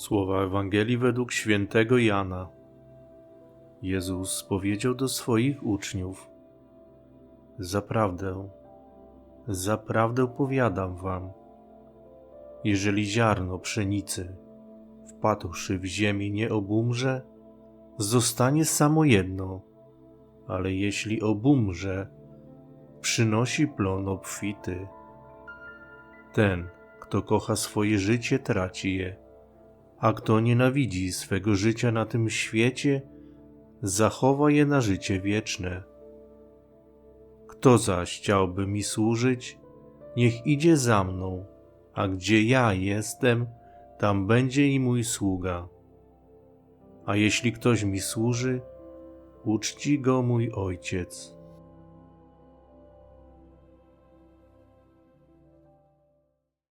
Słowa Ewangelii według świętego Jana. Jezus powiedział do swoich uczniów: Zaprawdę, zaprawdę powiadam wam, jeżeli ziarno pszenicy wpadłszy w ziemię nie obumrze, zostanie samo jedno, ale jeśli obumrze, przynosi plon obfity. Ten, kto kocha swoje życie, traci je, a kto nienawidzi swego życia na tym świecie, zachowa je na życie wieczne. Kto zaś chciałby mi służyć, niech idzie za mną, a gdzie ja jestem, tam będzie i mój sługa. A jeśli ktoś mi służy, uczci go mój ojciec.